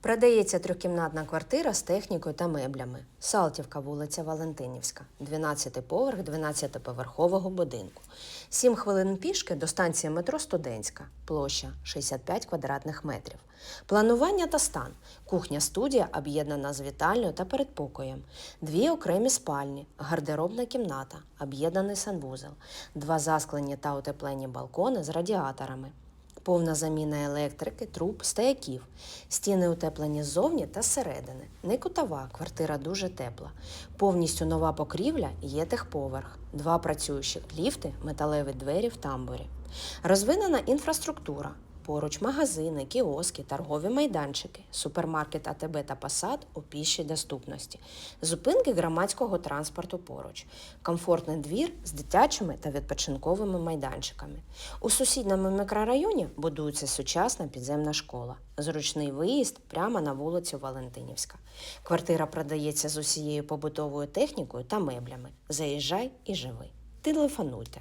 Продається трьохкімнатна квартира з технікою та меблями. Салтівка, вулиця Валентинівська, 12 поверх 12-поверхового будинку. 7 хвилин пішки до станції метро Студентська, площа 65 квадратних метрів. Планування та стан. Кухня-студія об'єднана з вітальною та передпокоєм. Дві окремі спальні, гардеробна кімната, об'єднаний санвузол, два засклені та утеплені балкони з радіаторами. Повна заміна електрики, труб, стояків. Стіни утеплені ззовні та зсередини. Не кутова, квартира дуже тепла. Повністю нова покрівля, є техповерх. Два працюючих ліфти, металеві двері в тамбурі. Розвинена інфраструктура. Поруч магазини, кіоски, торгові майданчики, супермаркет АТБ та Посад у пішій доступності, зупинки громадського транспорту поруч, комфортний двір з дитячими та відпочинковими майданчиками. У сусідньому мікрорайоні будується сучасна підземна школа, зручний виїзд прямо на вулицю Валентинівська. Квартира продається з усією побутовою технікою та меблями. Заїжджай і живи. Телефонуйте.